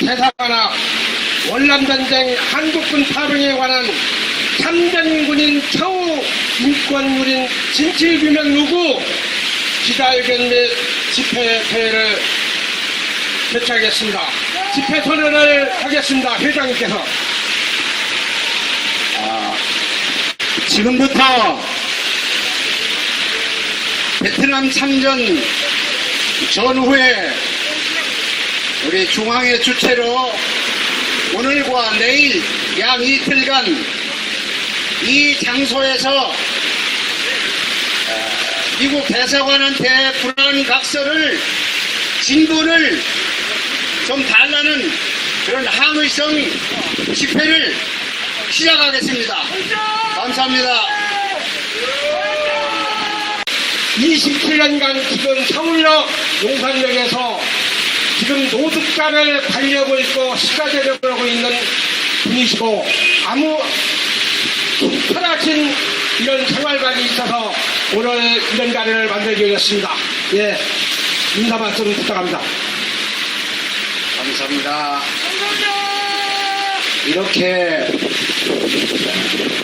대사관과 월남전쟁 한국군 파병에 관한 참전군인 처우 인권유린 진실규명 요구 기자회견 및 집회 대회를 개최하겠습니다. 집회 선언을 하겠습니다. 회장님께서. 지금부터 베트남 참전 전후에 우리 중앙의 주체로 오늘과 내일 약 이틀간 이 장소에서 어, 미국 대사관한테 불안 각서를 진도를 좀 달라는 그런 항의성 집회를 시작하겠습니다. 감사합니다. 27년간 지금 서울역 용산역에서 지금 노숙자를 관리하고 있고 식사대접을 하고 있는 분이시고 아무 편하신 이런 생활관이 있어서 오늘 이런 자리를 만들게 되었습니다. 예, 인사 말씀 부탁합니다. 감사합니다. 이렇게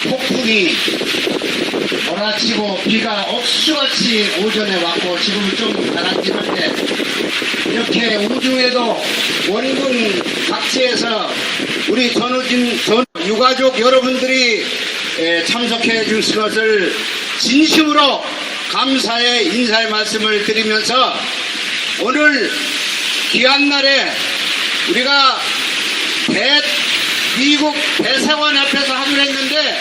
폭풍이 몰아치고 비가 억수같이 오전에 왔고 지금 좀 가라앉는데 이렇게 우중에도 원군 각지에서 우리 전우진 전 유가족 여러분들이 에, 참석해 주신 것을 진심으로 감사의 인사의 말씀을 드리면서 오늘 귀한 날에 우리가 대, 미국 대사관 앞에서 하기로 했는데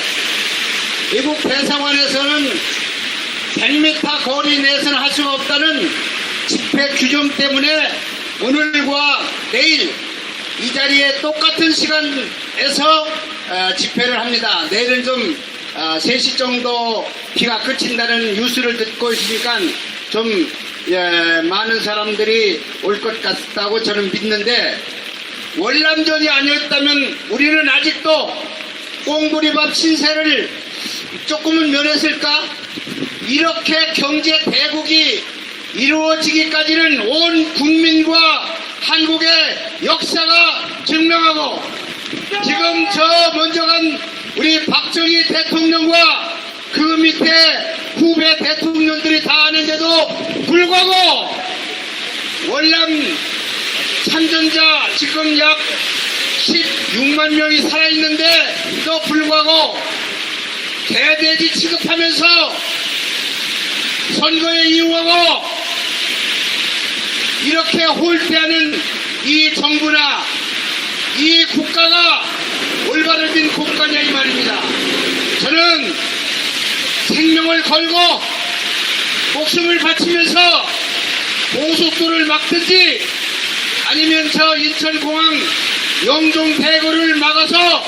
미국 대사관에서는 100m 거리 내에서는 할 수가 없다는 집회 규정 때문에 오늘과 내일 이 자리에 똑같은 시간에서 어, 집회를 합니다. 내일은 좀 어, 3시 정도 비가 그친다는 뉴스를 듣고 있으니까 좀 예, 많은 사람들이 올 것 같다고 저는 믿는데 월남전이 아니었다면 우리는 아직도 꽁부리밥 신세를 조금은 면했을까? 이렇게 경제 대국이 이루어지기까지는 온 국민과 한국의 역사가 증명하고 지금 저 먼저 간 우리 박정희 대통령과 그 밑에 후배 대통령들이 다 아는데도 불구하고 월남 참전자 지금 약 16만 명이 살아있는데도 불구하고 개돼지 취급하면서 선거에 이용하고 이렇게 홀대하는 이 정부나 이 국가가 올바른 국가냐 이 말입니다. 저는 생명을 걸고 목숨을 바치면서 고속도로를 막든지 아니면 저 인천공항 영종 대구를 막아서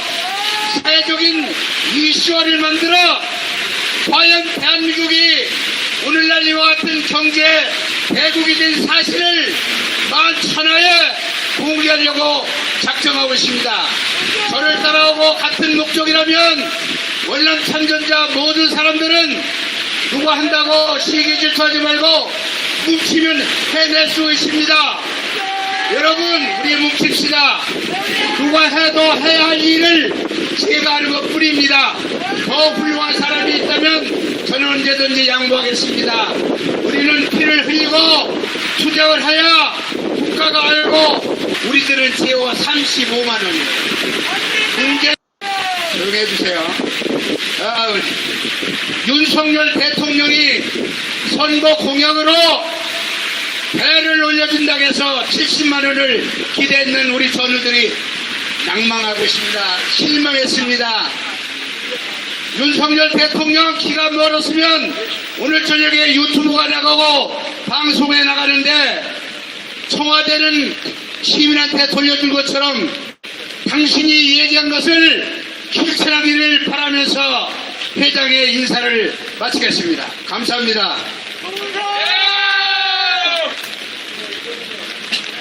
사회적인 이슈화를 만들어 과연 대한민국이 오늘날 이와 같은 경제 대국이 된 사실을 만천하에 공개하려고 작정하고 있습니다. 저를 따라오고 같은 목적이라면 월남 참전자 모든 사람들은 누가 한다고 시기 질투하지 말고 뭉치면 해낼 수 있습니다. 여러분 우리 뭉칩시다. 누가 해도 해야 할 일을 제가 하는 것 뿐입니다. 더 훌륭한 사람이 있다면 저는 언제든지 양보하겠습니다. 우리는 피를 흘리고 투쟁을 해야 국가가 알고 우리들은 제호 35만 원이에요. 문제 조용히 해주세요. 아, 윤석열 대통령이 선거 공약으로 배를 올려준다고 해서 70만 원을 기대했는 우리 전우들이 낭망하고 있습니다. 실망했습니다. 윤석열 대통령 기가 멀었으면 오늘 저녁에 유튜브가 나가고 방송에 나가는데 청와대는 시민한테 돌려준 것처럼 당신이 얘기한 것을 실천하기를 바라면서 회장의 인사를 마치겠습니다. 감사합니다.